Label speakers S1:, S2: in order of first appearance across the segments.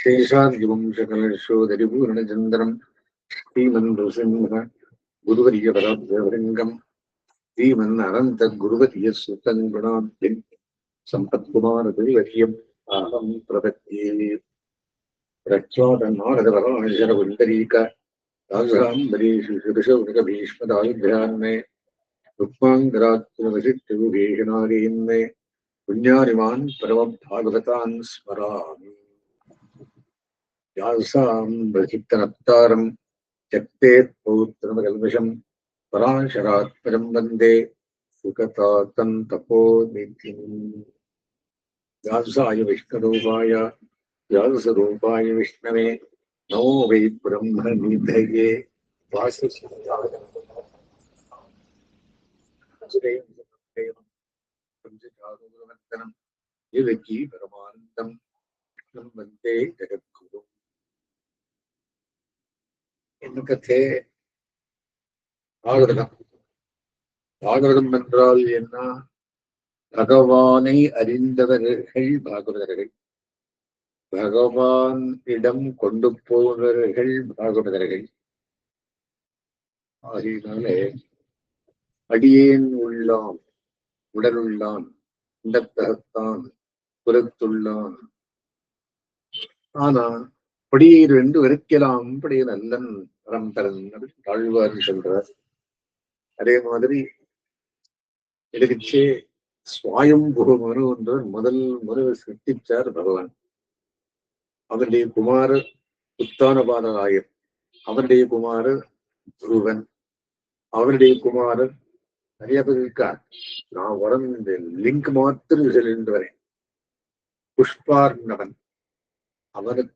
S1: சேஷாதிவம்சகலசோதரிபூரணச்சந்திரம் ஸ்ரீமந்துசிம்ம குருவரியபராபரங்கம் ஸ்ரீமன் அனந்த குருவரிய சுத்தங்குணாப்தின் சம்பத்குமார குருவரியம் அகம் பிரபத்தே பிரச்சோதநாரதபராஜரபுண்டரீக ராஜாம்பரீஷு சுகசௌகபீஷ்மதாயுத்யான்மே ருக்மாங்கராத்மவிசித்துபேஷநாரீன்மே புண்ணியாரிமான் பரம பாகவதான் ஸ்மராமி यासां त्यक्ते पराशरात्परं वंदे तपोनिधिम्। व्यासाय विष्णुरूपाय, व्यासरूपाय विष्णवे, नमो वै ब्रह्मनिधये। वासुदेवं परमानन्दं वंदे जगद्गुरुम्। கிருஷ்ணம் பாகவதம் பாகவதம் என்றால் என்ன? பகவானை அறிந்தவர்கள் பாகவதர்கள் பகவான் இடம் கொண்டு போவர்கள் பாகவதர்கள் ஆகையினாலே அடியேன் உள்ளான் உடலுள்ளான் உண்டத்தகத்தான் புறத்துள்ளான். ஆனா படியீர் என்று வெறுக்கலாம் படிய நல்லன் பரம்பரன் அப்படின்னு சொல்றார். அதே மாதிரி எழுதிச்சே சுவாயம்புக மனு முதல் முறை சிருஷ்டிச்சார் பகவான். அவருடைய குமாரர் உத்தானபாதராயர் அவருடைய குமாரர் துருவன். அவருடைய குமாரர் நிறைய பேர் இருக்கார். நான் வரம் இந்த லிங்க் மாத்திரம் சொல்லிட்டு வரேன். புஷ்பார்ணவன். அவனுக்கு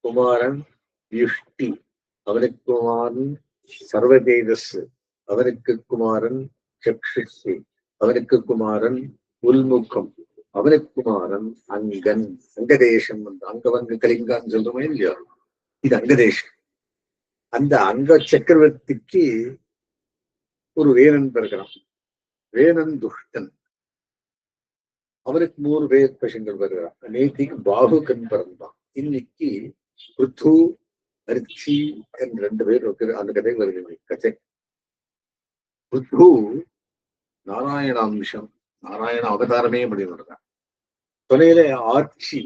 S1: குமாரன் யுஷ்டி. அவனுக்கு குமாரன் சர்வதேஜஸ் அவனுக்கு குமாரன் சக்ஷி அவனுக்கு குமாரன் உல்முகம் அவனுக்கு குமாரன் அங்கன் அங்கதேசம் வந்து அங்கவங்க கலிங்கான்னு சொல்றோமே இல்லையோ? இது அங்கதேசம். அந்த அங்க சக்கரவர்த்திக்கு ஒரு வேணன் பிறகுறான் வேணன் துஷ்டன். அவனுக்கு மூணு பேர் பசங்கள் வருகிறான். நேத்திக்கு பாகுகன் பிறந்தான். இன்னைக்கு பிருத்து அரிச்சி என்று ரெண்டு பேர் இருக்கிற அந்த கதை வருகிறது கதை? புத் நாராயண அம்சம் நாராயண அவதாரமே முடிவுறான் துணையில ஆட்சி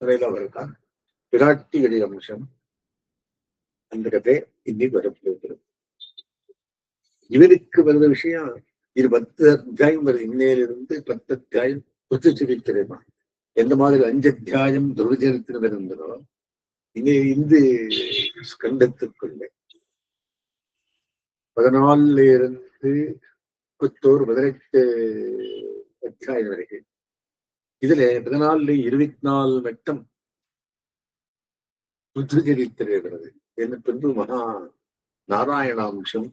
S1: துணையில இருக்கான் விராட்டிகளுடைய அம்சம். அந்த கதை இன்னைக்கு வரப்போகிறது இவருக்கு வருத விஷயம் இது பத்து அத்தியாயம் வருது. இன்னையிலிருந்து பத்து அத்தியாயம் புத்து சரித்திரமா எந்த மாதிரி அஞ்சு அத்தியாயம் துருவச்சரித்திரம் இருந்ததோ இனி இந்து ஸ்கண்டத்துக்குள்ளே பதினாலுல இருந்து முப்பத்தோரு பதினெட்டு அத்தியாயம் வரைக்கும் இதுல பதினாலுல இருபத்தி நாலு மட்டம் புத்துச்சரித்திரம் என்ன பின்பு மகா நாராயணாம்சம்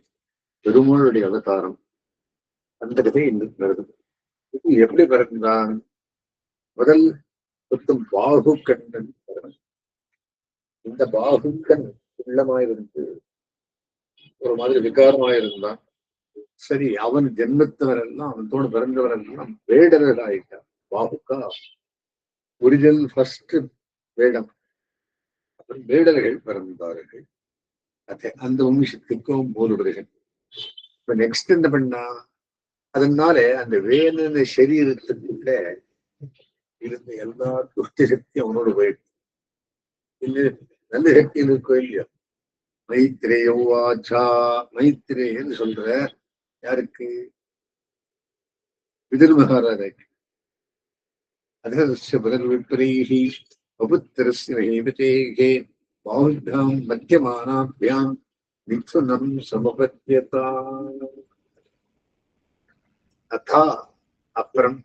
S1: பெருமாளுடைய அவதாரம். அந்த கதை இன்னும் நடந்தது இது எப்படி பிறந்தான் முதல் மொத்தம் பாகு கண்ணன் இந்த பாகுக்கன் உள்ளமாயிருந்து ஒரு மாதிரி விகாரமாயிருந்தான் சரி அவன் ஜென்மத்தவரெல்லாம் பிறந்தவர் பிறந்தவரெல்லாம் வேடர்கள் ஆயிட்டான் பாகுக்கா ஒரிஜினல் ஃபர்ஸ்ட் வேடம். அப்புறம் வேடர்கள் பிறந்தார்கள். அதே அந்த வம்சத்துக்கும் மூலுவர்கள் இப்ப நெக்ஸ்ட் என்ன பண்ணா அதனால அந்த வேணுன சரீரத்துக்குள்ள இருந்த எல்லா துஷ்டி சக்தியும் அவனோட போயிடுச்சு நல்ல இலக்கியம் இருக்கோ இல்லையோ மைத்திரேயவாச்சா மைத்திரேயன்னு சொல்ற யாருக்கு? விதிர் மகாராஜாக்கு. அதர்ஷ புதன் விப்ரீஹி பபுத்திரஸ்ய மகிபதேகே பாஹுத்தாம் மத்தியமானாபியாம் மிதுனம் சமபத்தியதா. அதா அப்புறம்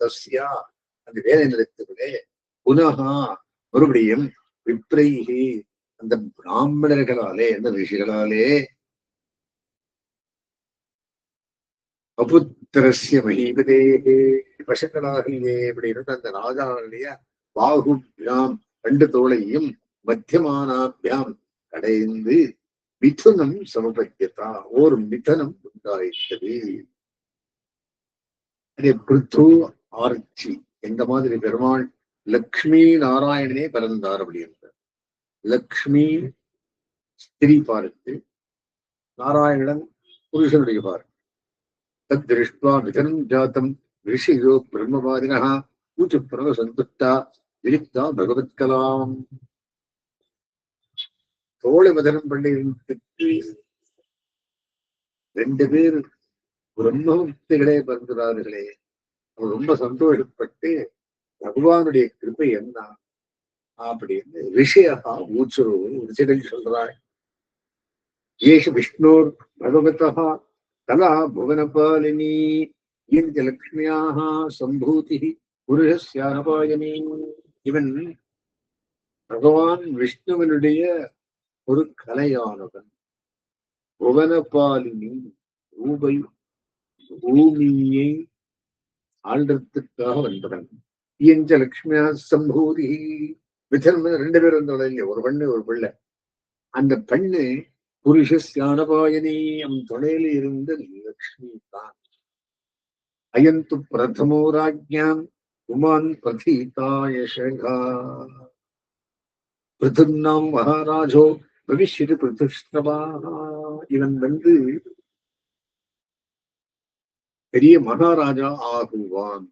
S1: தஸ்யா அந்த வேலை நிலத்திலே புனகா மறுபடியும் விப்ரைகி அந்த பிராமணர்களாலே அந்த ரிஷிகளாலே அபுத்திரசிய மகிபதேகே பசங்களாகவே அப்படின்னு அந்த ராஜாவுடைய பாகுபியாம் ரெண்டு தோளையும் மத்தியமானாபியாம் கடைந்து மிதுனம் சமபத்தியதா ஓர் மிதனம் உண்டாயிட்டது அதே பிருத்து ஆர்ச்சி எந்த மாதிரி பெருமாள் லக்ஷ்மி நாராயணனே பிறந்தார் அப்படின்னு. லக்ஷ்மி ஸ்திரீ பார்த்து நாராயணன் புருஷனுடைய பார்த்து தத் விதனம் ஜாத்தம் ரிஷியோ பிரம்மவாதினா பூச்சு பிரம சந்துஷ்டா விரித்தா பகவத்கலாம் தோழி மதனம் பண்ணிட்டு ரெண்டு பேர் பிரம்மமுக்திகளே பிறந்தார்களே அவர் ரொம்ப சந்தோஷப்பட்டு பகவானுடைய கிருப்பை என்ன? அப்படின்னு ரிஷியகா ஊச்சுரு ரிஷிகள் சொல்றாள் ஏஷ விஷ்ணுர் பகவதா கலா புவனபாலினி இந்த லக்ஷ்மியாக சம்பூதி புருஷஸ்யானபாயனி இவன் பகவான் விஷ்ணுவனுடைய ஒரு கலையானவன். புவனபாலினி ரூபை பூமியை ஆள்றதுக்காக வந்தவன். இயஞ்ச லக்ஷ்மியா சம்பூதி விதர்ம ரெண்டு பேரும் இருந்தவள இல்லையா ஒரு பெண்ணு ஒரு பிள்ளை. அந்த பெண்ணு புருஷஸ்யானபாயனி அவன் துணையில இருந்த லட்சுமி தான். அயந்து பிரதமோ ராஜ்யாம் உமான் பிரதீதாயசகா பிருதுன்னாம் மகாராஜோ பவிஷ்யது பிருதுஷ்டவா இவன் வந்து பெரிய மகாராஜா ஆகுவான்.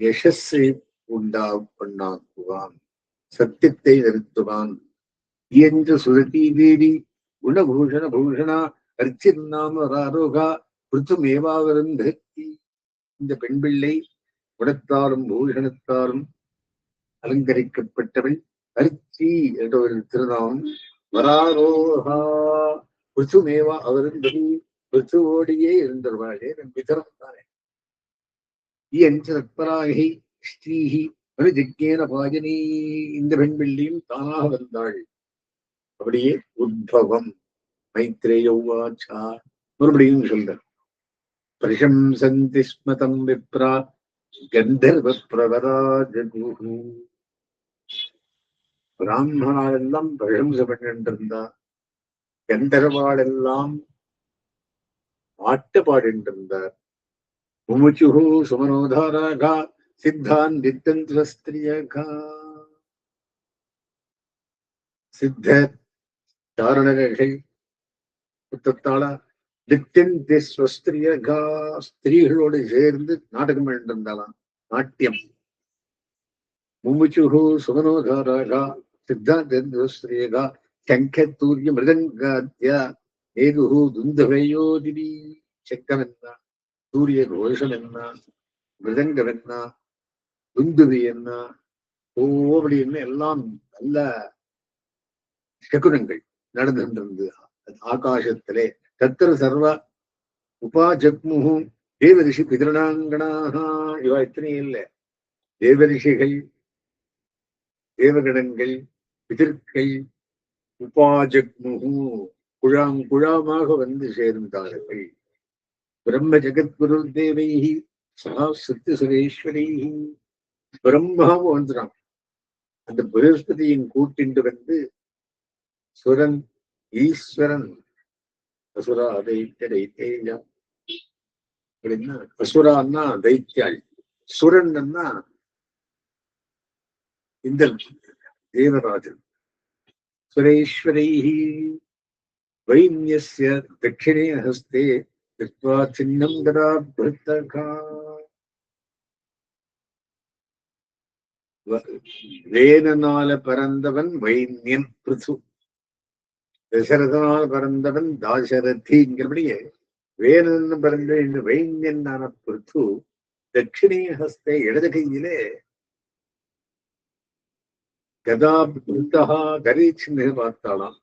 S1: யசஸ்ஸை உண்டா பண்ணாக்குவான். சத்தியத்தை நிறுத்துவான். இயன்ற சுரதி தேவி குணபூஷண பூஷணா அர்ச்சின்னாம ராரோகா பிருத்துமேவாவிருந்தி இந்த பெண் பிள்ளை குணத்தாலும் பூஷணத்தாலும் அலங்கரிக்கப்பட்டவள் அரிச்சி என்ற ஒரு திருநாமம். வராரோகா பிருத்துமேவா அவருந்ததி பிருத்துவோடியே இருந்தவர்களே நம் பிதரம் தானே. என்று நட்பராகி ஸ்ரீஹி அனுஜிக்கேன பாஜினி இந்த பெண் பிள்ளையும் தானாக வந்தாள். அப்படியே உத்பவம் மைத்ரேயௌவாச்சா மறுபடியும் சொல்ற பிரசம்சந்தி ஸ்மதம் விப்ரா கந்தர்வ பிரவராஜகுஹு பிராமணாலெல்லாம் பிரசம்ச பண்ணிட்டு இருந்தா கந்தர்வாளெல்லாம் பாட்டு பாடிட்டு இருந்தார் முமுச்சுஹு சுமனோதாராகா சித்தான் நித்தந்திரஸ்திரியகா சித்த தாரணர்கள் புத்தத்தாள நித்தியந்தி ஸ்திரீகளோடு சேர்ந்து நாடகம் பண்ணிருந்தாளாம் நாட்டியம். மும்முச்சுகு சுமனோதாராகா சித்தாந்தேந்திரஸ்திரியகா। சங்கத்தூரிய மிருதங்காத்யா ஏதுகு துந்தவையோதினி சங்கம் என்ன சூரிய கோஷம் என்ன மிருதங்கம் என்ன துந்துவி என்ன? ஓ அப்படின்னு எல்லாம் நல்ல சகுனங்கள் நடந்துகின்றது ஆகாசத்திலே தத்திர சர்வ உபாஜக்முகு தேவரிஷி பிதிரணாங்கனாக இவ எத்தனை இல்லை? தேவரிஷிகள் தேவகணங்கள் பிதிர்கள் உபாஜக்முகு குழாம் குழாமாக வந்து சேர்ந்தார்கள். பிரம்ம ஜெகத்குரு தேவை சகா சத்து பிரம்மாவும் வந்துறான் அந்த பிரகஸ்பதியின் கூட்டிண்டு வந்து சுரன் ஈஸ்வரன் அசுரா தைத்திய தைத்தேயா? அப்படின்னா அசுரான்னா தைத்தியாள் சுரன்னா இந்த தேவராஜன். சுரேஸ்வரை வைன்யஸ்ய தட்சிணே ஹஸ்தே திருவா சின்னம் ததா வேதனால பிறந்தவன் வைன்யன் பிரிசு. தசரதனால் பிறந்தவன் தாசரதிங்கிறபடியே வேதன் பிறந்த இந்த வைன்யனான பிருத்து தட்சிணே ஹஸ்தே இடது கையிலே கதா பிருத்தா கரீச்சின்னு பார்த்தாளாம்.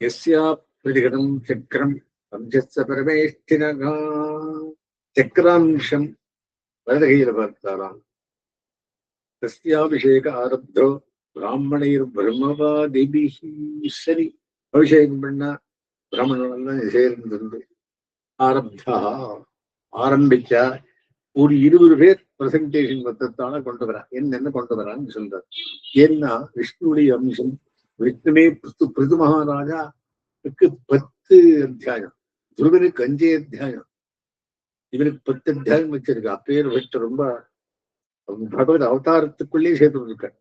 S1: எஸ்யா பிரதிகடம் சக்கரம் அம்சஸ்த பரமேஷ்டினகா. சக்கராம்சம் வலது கையில பார்த்தாளாம். தஸ்யாபிஷேக ஆரப்தோ பிராமணைர் பிரம்மவாதிபிஹி சரி அபிஷேகம் பண்ணா பிராமணன் சேர்ந்திருந்து ஆரப்தா ஆரம்பிச்சா ஒரு இருபது பேர் பிரசன்டேஷன் மொத்தத்தான கொண்டு வரா என்னென்ன கொண்டு வரான்னு சொல்றார். ஏன்னா விஷ்ணுடைய அம்சம் விஷ்ணுமே பிருத்து பிரிது மகாராஜாவுக்கு பத்து அத்தியாயம். துருவனுக்கு அஞ்சே அத்தியாயம். இவனுக்கு பத்து அத்தியாயம் வச்சிருக்கு. அப்பேர் வச்சு ரொம்ப பகவத் அவதாரத்துக்குள்ளேயே சேர்த்து இருக்க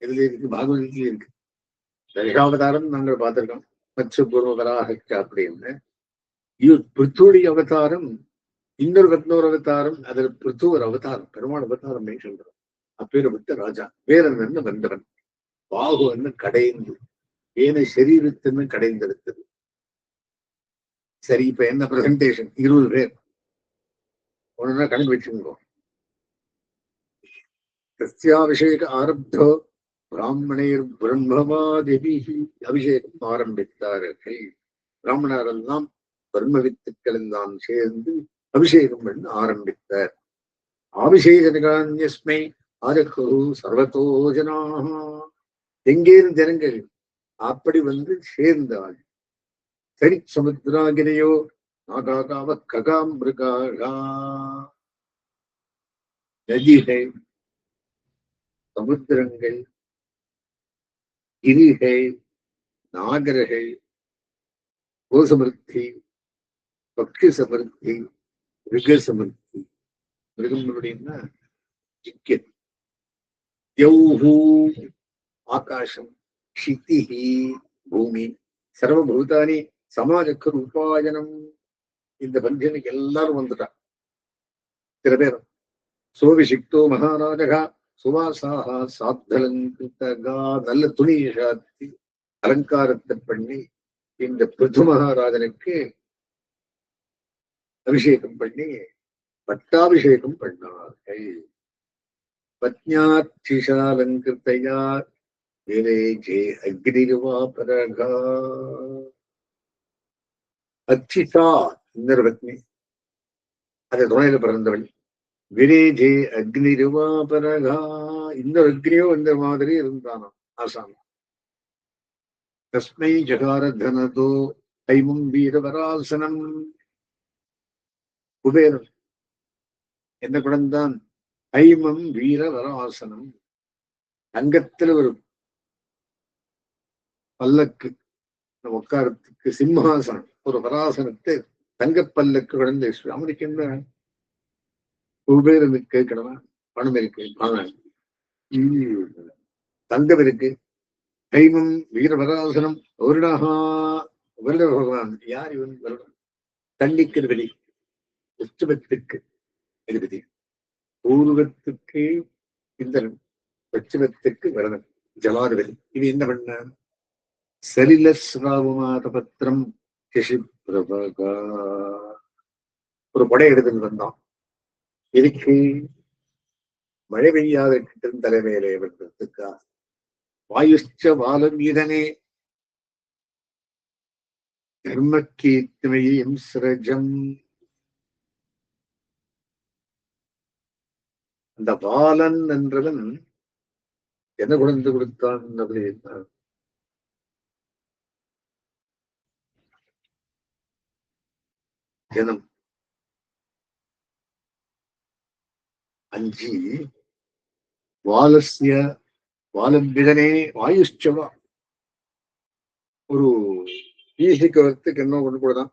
S1: இதுல இருக்கு பாகவதத்துல இருக்கு. தரிகாவதாரம் நாங்கள் பார்த்திருக்கோம். மச்ச பூர்வகராக அப்படின்னு இது பிருத்துடைய அவதாரம் இன்னொரு ரத்னோர் அவதாரம் அதில் பிருத்து ஒரு அவதாரம் பெருமாள் அவதாரம் சொல்றோம். அப்பேற்பட்ட ராஜா வேறன்னு வந்தவன். பாகுவன்னு கடைந்து ஏன சரீரத்தின்னு கடைந்தெடுத்தது. சரி இப்ப என்ன பிரசன்டேஷன் இருபது பேர். ஒன்னு கணக்கு வச்சுக்கோங்க சஸ்யாபிஷேக ஆரப்தோ பிராமணர் பிரம்மவாதிபிகி அபிஷேகம் ஆரம்பித்தார்கள் பிராமணரெல்லாம் பிரம்ம வித்துக்கள் தான் சேர்ந்து அபிஷேகம் பண்ண ஆரம்பித்தார்। அபிஷேகஸ்மை அரகு சர்வத்தோ ஜனாக எங்கேயும் ஜனங்கள் அப்படி வந்து சேர்ந்தாள் சரி சமுத்திராகிரையோ நாகாகாவ ககாமிருகா நதிகள் சமுத்திரங்கள் கிரிகள் நாகர்கள் கோசமிருத்தி பக்தி சமிருத்தி மிருக சமிருத்தி மிருகம் அப்படின்னா யௌஹூ ஆகாசம் க்ஷிதிஹி பூமி. சர்வபூதானி சமாஜக்கு உபாயனம் இந்த பஞ்சனுக்கு எல்லாரும் வந்துட்டான் சில பேரும் சோபிஷிக்தோ மகாராஜகா. சுவாசாக சாத்தலங்கிருத்தகா நல்ல துணியை சாத்தி அலங்காரத்தை பண்ணி இந்த பிருது மகாராஜனுக்கு அபிஷேகம் பண்ணி பட்டாபிஷேகம் பண்ணார்கள். பத்னியாட்சிஷாலங்கிருத்தையா விரேஜே அக்னிருவாபரகா அச்சிதா இன்னொரு பத்னி அது துணையில பிறந்தவள். விரேஜே அக்னிருவாபரகா இந்த அக்னியோ இந்த மாதிரி இருந்தானாம் ஆசாமி தஸ்மை ஜகார தனதோ ஐமும் வீரவராசனம். குபேரர் என்ன குடந்தான் ஐமம் வீரவராசனம். தங்கத்துல ஒரு பல்லக்கு. உட்காரத்துக்கு சிம்மாசனம். ஒரு வராசனத்தை தங்க பல்லக்கு குழந்தை அவனுக்கு உபேர் குபேரனுக்கு கேட்கணுமா பணம் இருக்கு பணம் தங்கம் இருக்கு கைமம் வீரவராசனம் வருடகா வருட பகவான் யார் இவன் வருடம்? தண்ணிக்கு வெளி உற்சவத்துக்கு அதிபதி. பூர்வத்துக்கு இந்தனம் பட்சிமத்துக்கு வரதன் ஜலாதிபதி. இது என்ன பண்ண? சலில ஸ்ராவமாத பத்திரம் கிஷி பிரபகா ஒரு படை எடுத்துட்டு வந்தான். இதுக்கு மழை பெய்யாத கிட்டும் தலைமையிலே வந்ததுக்கா வாயுஷ்ட வாலம் இதனே. தர்மக்கீர்த்தமையும் சிரஜம். அந்த பாலன் என்றவன் என்ன குழந்தை கொடுத்தான் அப்படின்னா தினம் அஞ்சி வாலஸ்ய வாலம்பிதனே வாயுஷ்சவா. ஒரு ஈசிக்கிறதுக்கு என்ன கொண்டு கூடதான்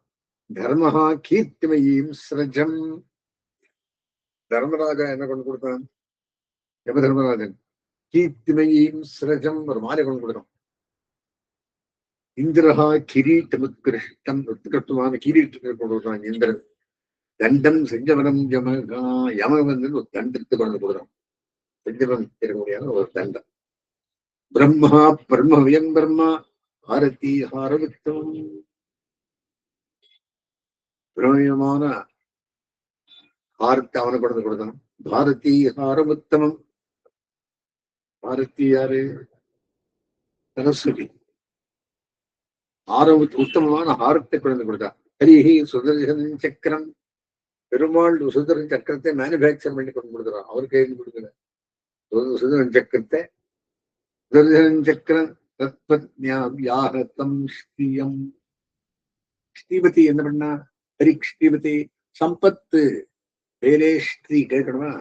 S1: தர்மஹா கீர்த்திமயீம் சிரஜம். தர்மராஜா என்ன கொண்டு கொடுத்தான்? எப்ப தர்மராஜன்? கீர்த்திமயீம் சிரஜம் ஒரு மாலை கொண்டு கொடுத்தான். இந்திரஹா கிரீட்டம் உத்கிருஷ்டம் உத்கிருஷ்டமான கிரீட்டத்தை கொண்டு கொடுத்தான் இந்திரன். தண்டம் செஞ்சவனம் யமகா யமவன் ஒரு தண்டத்தை கொண்டு கொடுத்தான் செஞ்சவன் இருக்கக்கூடியான ஒரு தண்டம். பிரம்மா பிரம்மவியம் பிரம்மா ஆரத்தி ஹாரவித்தம் பிரமயமான ஆரத்தை அவனை கொண்டு கொடுத்தான் பாரதி ஹாரமுத்தமம் பாரதி யாரு? சரஸ்வதி. ஆரவு உத்தமமான ஹாரத்தை கொண்டு கொடுத்தான் ஹரிஹி சுதர்சன சக்கரம். பெருமாள் சுதர்சன சக்கரத்தை மேனுபேக்சர் பண்ணி கொண்டு கொடுக்குறான். அவர் கையில் கொடுக்கல. சுதர்சன சக்கரத்தை சுதர்சன சக்கரம் தத்பத்யாஹதம் ஸ்ரீயம். ஸ்ரீபதி என்ன பண்ணா? ஹரி ஸ்ரீபதி சம்பத்து. வேலே ஸ்ரீ கேட்கணுமா?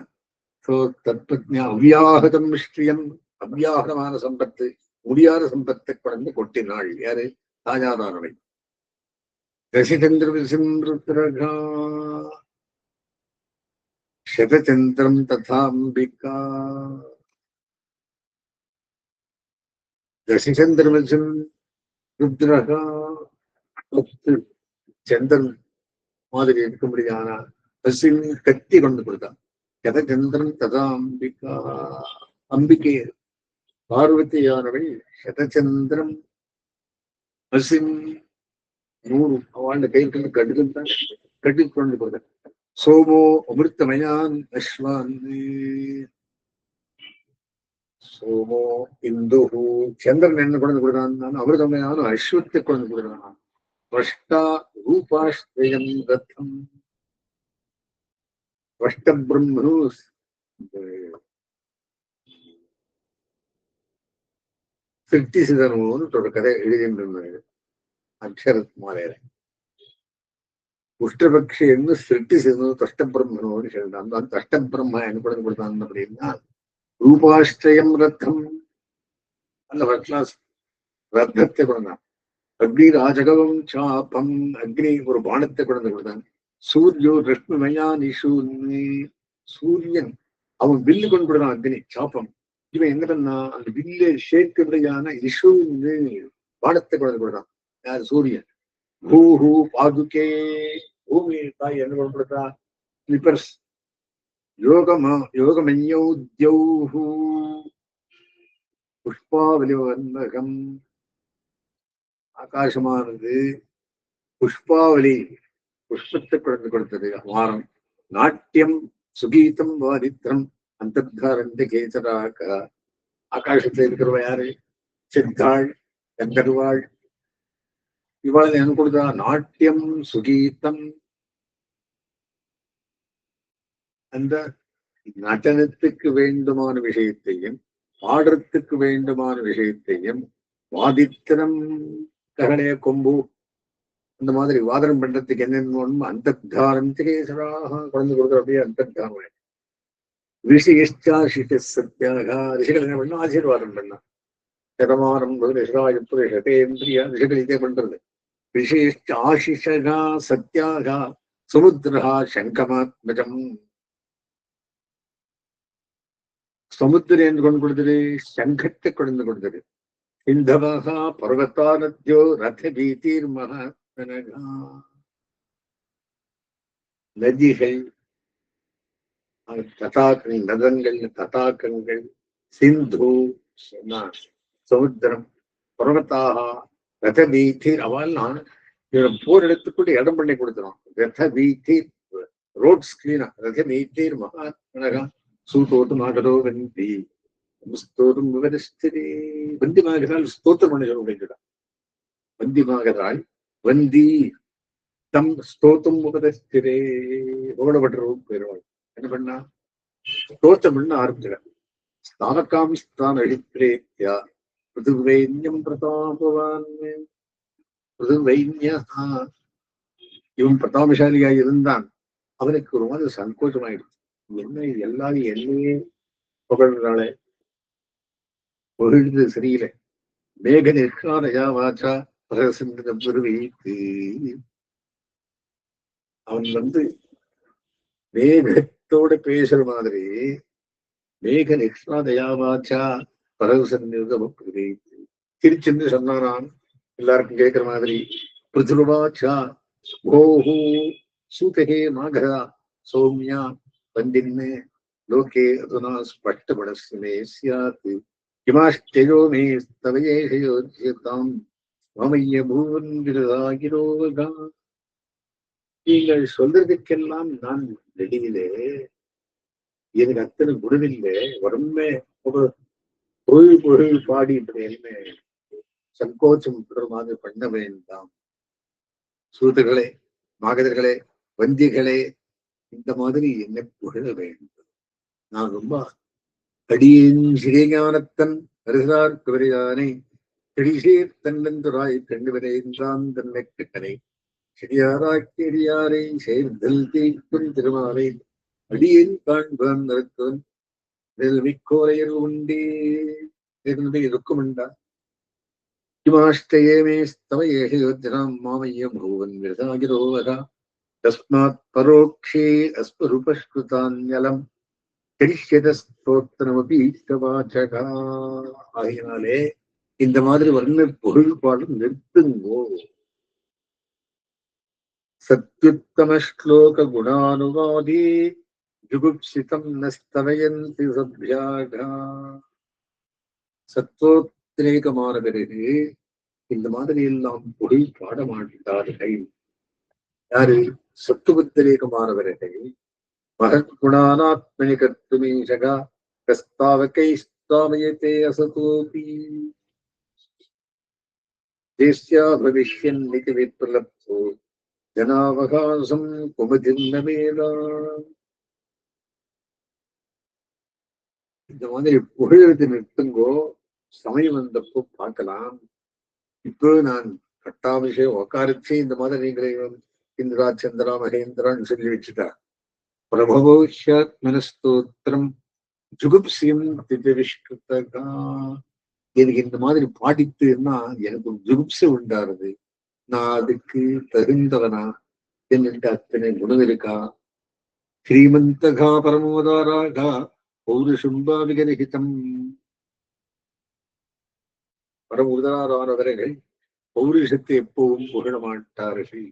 S1: சோ தத்பத்யா அவ்யாகதம் ஸ்ரீயம். அவ்யாகதமான சம்பத்து முடியாத சம்பத்தை குழந்தை கொட்டினாள். யாரு? ராஜாதானவை தசிதந்திர விசிம்பிரகா शतचन्द्रं तथाम्बिका दशचन्द्रमसं ருத்ரக பத்து சந்திரன் மாதிரி இருக்கும்படியான பசின் கத்தி கொண்டு கொடுத்தான் கத சந்திரன் ததா அம்பிகா அம்பிகை பார்வதியானவள் சதச்சந்திரம் பசின் நூறு அவளுடைய கைக்கு கடுகு கட்டி கொண்டு கொடுத்தான் சோமோ அமிர்தமயான் அஸ்வாந்தி சோமோ இந்து சந்திரன் என்ன குழந்தை கொடுக்கிறான்? அமிர்தமயான அஸ்வத்தை குழந்தை கொடுக்கிறான். ஸ்ரஷ்டா ரூபாஸ்திரயம் ரத்தம். ஸ்ரஷ்ட பிரம்மு சிருஷ்டி சிதனம்னு ஒரு கதை எழுதியிருந்தாரு. அக்ஷரத் மாலையரை மாலையில சிருட்டி சேர்ந்தது சிருஷ்டிசிதனோ தஷ்டபிரம்மனோன்னு சொல்றான் அந்த தஷ்டபிரம்ம என்ன கூட கொடுத்தான் அப்படின்னா ரூபாஷ்டயம் ரத்தம். அந்த ஃபர்ஸ்ட் கிளாஸ் ரத்தத்தை கொடுத்தான். அக்னி ராஜகவம் சாபம். அக்னி ஒரு பானத்தை கொடுத்து கொடுத்தான். சூரியோ ரஷ்மிமயா நிஷு சூரியன் அவன் வில்லு கொண்டு கொடுத்தான் அக்னி சாபம். இவன் என்ன பண்ணா அந்த வில்ல சேர்க்கிறதையான இஷு பானத்தை கொடுத்து கொடுத்தான். யார்? சூரியன். பூஹு பாதுகே. பூமி தாய் என்ன கொண்டு கொடுத்தா ஸ்லிப்பர்ஸ் யோகமா யோகமன்யோத்யௌஹு புஷ்பாவலிவன்மகம் ஆகாசமானது புஷ்பாவலி புஷ்பத்தை குழந்தை கொடுத்தது. வாரம் நாட்டியம் சுகீதம் வாரித்திரம் அந்தர்தாரண்ட கேசராக. ஆகாசத்தில் இருக்கிறவ யாரு? சித்தாள் கந்தர்வாள் இவ்வளவு என்ன கொடுத்தா நாட்டியம் சுகீதம். அந்த நடனத்துக்கு வேண்டுமான விஷயத்தையும் பாடுறதுக்கு வேண்டுமான விஷயத்தையும் வாதித்திரம் ககனே கொம்பு அந்த மாதிரி வாதனம் பண்றதுக்கு என்னென்ன அந்தர்தாரந்தேசராக குழந்தை கொடுக்குற அப்படியே அந்தர்தானம் ரிஷிஷ்டாசிஷ சத்தியாக ரிஷிகள் என்ன பண்ணா ஆசீர்வாதம் பண்ணா. சதமானம் ரிஷராய புருஷதேந்திரியா ரிஷிகள் இதே பண்றது. ரிஷிஷ்ட ஆசிஷகா சத்தியாக சமுத்திரா சங்கமாத்மஜம் சமுத்திரம் என்று கொண்டு கொடுத்தது சங்கத்தை கொண்டு கொடுத்தது. இந்தவகா பர்வத்தானத்யோ ரத பீதீர் மகாத்மனகா நதிகள் ததாக்கள் நதங்கள் ததாக்கங்கள் சிந்து சமுத்திரம் பர்வத்தாக ரத பீதீர் அவெல்லாம் போர் எடுத்துக்கொண்டு இடம் பண்ணி கொடுத்துரும் ரத பீதீர் ரோட்ஸ் கிளீனா ரத பீதீர் மகாத்மனகா சூட்டோட்டு நாகரோ வெந்தி ஸ்தோத்திரம் விவரிஸ்திரே வந்திமாகிறால் ஸ்தோத்திரம் பண்ண சொல்ல வந்தி வந்திமாகிறாள் வந்தி தம் ஸ்தோத்தம் உபதஸ்திரே ஓடப்பட்டுறவும் பெறுவாள் என்ன பண்ணா? ஸ்தோத்தம் பண்ண ஆரம்பிச்சிட ஸ்தானக்காம் ஸ்தான அழிப்பிரேத்யா பிருதுவைன்யம் பிரதாபவான் பிருதுவைன்யா இவன் பிரதாபசாலியா இருந்தான். அவனுக்கு ஒரு மாதிரி சங்கோச்சமாயிடுச்சு என்ன இது எல்லாரும் என்னையே புகழ்ந்தாளே. புகழ்ந்து சரியில்லை மேக நிற்காரையா வாச்சா பரசிந்த பெருவைத்து அவன் வந்து மேகத்தோட பேசுற மாதிரி மேக நிற்காதையா வாச்சா பரவு சந்நிருதபுரி திருச்செந்து சொன்னாராம் எல்லாருக்கும் கேட்கிற மாதிரி பிருதுருவாச்சா கோஹூ சூதகே மாகரா சௌமியா வந்தின்னு லோகே அதுனா ஸ்பஷ்டபடஸ்மே சியாத் கிமாஷ்டயோ மே ஸ்தவயேஷயோஜியதாம் மமைய பூவன் விரதாகிரோகா நீங்கள் சொல்றதுக்கெல்லாம் நான் வெளியிலே எனக்கு அத்தனை குருவில்லை வரமே ஒரு பொருள் பொருள் என்ன சங்கோச்சம் மாதிரி பண்ண வேண்டாம். சூதர்களே மாகதர்களே வந்திகளே இந்த மாதிரி என்னை புகழ வேண்டும். நான் ரொம்ப அடியின் சிறிஞானத்தன் அருகார் குவரையானை செடிசேர் தன்னந்துராய் கண்டு வரைந்தான் தன்னை கிட்டனை. செடியாராக்கியடியாரை சேர்ந்தல் தீர்க்கும் திருமாலை அடியின் காண்பான் நிறுத்தவன் மிக்கோரையர் உண்டே என்னுடைய இருக்குமண்டா. கிமாஷ்டயே மே ஸ்தவ ஏக யோஜனாம் மாமய்யம் பூவன் விரதாகிரோவகா தஸ்மாத் பரோக்ஷே அஸ்வருபஸ்கிருதான்யலம் கரிஷ்யத ஸ்தோத்திரமபி வாச்சகா ஆகினாலே இந்த மாதிரி வர்ண புகழ்பாடும் நிறுத்துங்கோ. சத்யுத்தம ஸ்லோக குணானுவாதி. ஜுகுப்சிதம் நஸ்தவயந்தி சத்யாகா சத்வோத்திரேகமான பிறகு இந்த மாதிரி எல்லாம் பொய் பாடமாட்டார்கள் யாரு? சத்துவத்திரேகமானவர்கள் மகத்குணானாத்மனி கர்த்துமீஷகா கஸ்தாவகை ஸ்தாமயத்தே அசதோபி. தேசியா பவிஷ்யன்னிதி விப்ரலப்தோ ஜனாவகாசம் குமதிர்ன வேதா இந்த மாதிரி புகழெழுத்து நிறுத்துங்கோ சமயம் வந்தப்போ பார்க்கலாம். இப்போ நான் கட்டாபிஷேகம் உக்காரிச்சு இந்த மாதிரி நீங்களே இந்திரா சந்திரா மகேந்திரான்னு சொல்லி வச்சுட்டா. பிரபவோஷாத்மனஸ்தோத்திரம் ஜுகுப்சியம் திவ்யவிஷ்கிருத்தகா எனக்கு இந்த மாதிரி பாடித்துன்னா எனக்கு ஜுகுப்சை உண்டாருது. நான் அதுக்கு தகுந்தவனா? என்னட்டு அத்தனை குணம் இருக்கா? ஸ்ரீமந்தகா பரமோதாராகா. பௌருஷும்பா விகரகிதம் பரமோதாரானவர்கள் பௌருஷத்தை எப்பவும் புகழ மாட்டார்கள்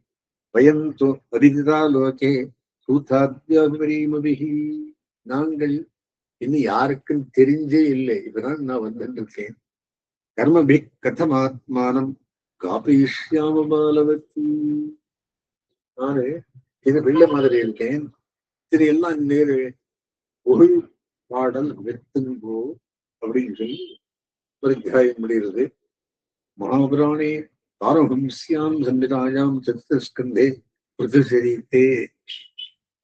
S1: பயந்தோ அபிதிதா லோகே சூதாத்யாபிமரீமபிகி நாங்கள் இன்னும் யாருக்கும் தெரிஞ்சே இல்லை. இப்பதான் நான் வந்துருக்கேன். கர்மபி கதமாத்மானம் காபிஷ்யாம பாலவத்தி நானு இது வெள்ள மாதிரி இருக்கேன். இது எல்லாம் நேரு ஒரு பாடல் வெத்துங்கோ அப்படின்னு சொல்லி ஒரு தியாயம் முடிகிறது. மகாபுராணே தாரஹம்ஸ்யாம் சந்திராயாம் சத்துஸ்கந்தே பிருத்திசரீத்தே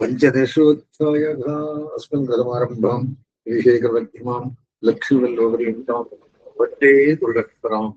S1: பஞ்சதசோத்சாயகா அஸ்மன் கதமாரம்பாம் விசேகவர்த்திமாம் லக்ஷ்மிவல்லோபரியந்தாம் வட்டே துர்கத்பராம்